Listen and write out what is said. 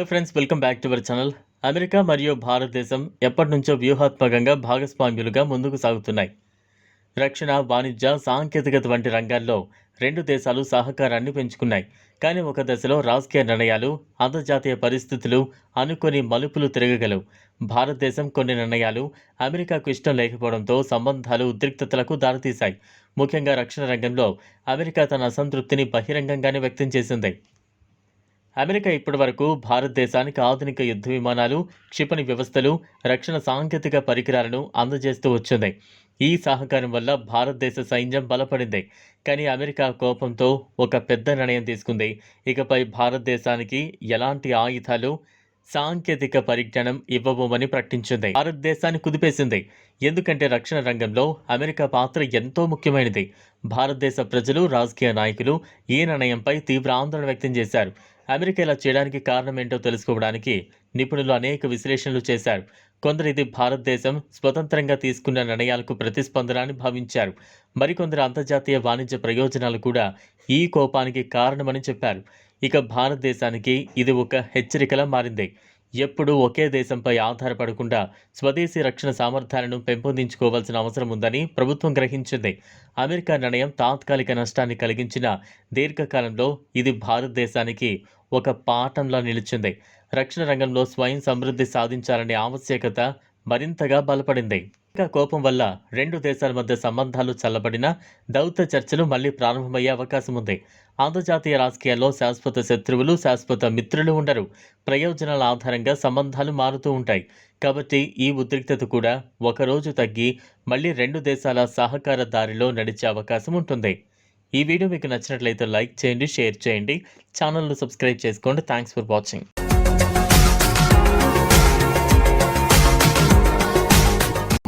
Hello friends welcome back to our channel America మరియు భారతదేశం ఎప్పటి నుంచో వ్యూహాత్మకంగా భాగస్వామ్యులుగా ముందుకు సాగుతున్నాయి. రక్షణ వాణిజ్య సాంకేతికత వంటి రంగాల్లో రెండు దేశాలు సహకారాన్ని పెంచుకున్నాయి. కానీ ఒక దశలో రాజకీయ నిర్ణయాలు అంతర్జాతీయ పరిస్థితులు అనుకొని మలుపులు తిరగగలవు. భారతదేశం కొన్ని నిర్ణయాలు అమెరికాకు ఇష్టం లేకపోవడంతో సంబంధాలు ఉద్రిక్తతలకు దారితీశాయి. ముఖ్యంగా రక్షణ రంగంలో అమెరికా తన అసంతృప్తిని బహిరంగంగానే వ్యక్తం చేసింది. అమెరికా ఇప్పటివరకు భారతదేశానికి ఆధునిక యుద్ధ విమానాలు క్షిపణి వ్యవస్థలు రక్షణ సాంకేతిక పరికరాలను అందజేస్తూ వచ్చింది. ఈ సహకారం వల్ల భారతదేశ సైన్యం బలపడింది. కానీ అమెరికా కోపంతో ఒక పెద్ద నిర్ణయం తీసుకుంది. ఇకపై భారతదేశానికి ఎలాంటి ఆయుధాలు సాంకేతిక పరిజ్ఞానం ఇవ్వబోమని ప్రకటించింది. భారతదేశాన్ని కుదిపేసింది. ఎందుకంటే రక్షణ రంగంలో అమెరికా పాత్ర ఎంతో ముఖ్యమైనది. భారతదేశ ప్రజలు రాజకీయ నాయకులు ఈ నిర్ణయంపై తీవ్ర ఆందోళన వ్యక్తం చేశారు. అమెరికా ఇలా చేయడానికి కారణం ఏంటో తెలుసుకోవడానికి నిపుణులు అనేక విశ్లేషణలు చేశారు. కొందరు ఇది భారతదేశం స్వతంత్రంగా తీసుకున్న నిర్ణయాలకు ప్రతిస్పందన అని భావించారు. మరికొందరు అంతర్జాతీయ వాణిజ్య ప్రయోజనాలు కూడా ఈ కోపానికి కారణమని చెప్పారు. ఇక భారతదేశానికి ఇది ఒక హెచ్చరికలా మారింది. ఎప్పుడూ ఒకే దేశంపై ఆధారపడకుండా స్వదేశీ రక్షణ సామర్థ్యాలను పెంపొందించుకోవాల్సిన అవసరం ఉందని ప్రభుత్వం గ్రహించింది. అమెరికా నిర్ణయం తాత్కాలిక నష్టాన్ని కలిగించిన దీర్ఘకాలంలో ఇది భారతదేశానికి ఒక పాఠంలా నిలిచింది. రక్షణ రంగంలో స్వయం సమృద్ధి సాధించాలనే ఆవశ్యకత మరింతగా బలపడింది. ఇంకా కోపం వల్ల రెండు దేశాల మధ్య సంబంధాలు చల్లబడిన దౌత్య చర్చలు మళ్ళీ ప్రారంభమయ్యే అవకాశం ఉంది. అంతర్జాతీయ రాజకీయాల్లో శాశ్వత శత్రువులు శాశ్వత మిత్రులు ఉండరు. ప్రయోజనాల ఆధారంగా సంబంధాలు మారుతూ ఉంటాయి. కాబట్టి ఈ ఉద్రిక్తత కూడా ఒకరోజు తగ్గి మళ్ళీ రెండు దేశాల సహకార దారిలో నడిచే అవకాశం ఉంటుంది. ఈ వీడియో మీకు నచ్చినట్లయితే లైక్ చేయండి షేర్ చేయండి. ఛానల్ను సబ్స్క్రైబ్ చేసుకోండి. Thanks for watching.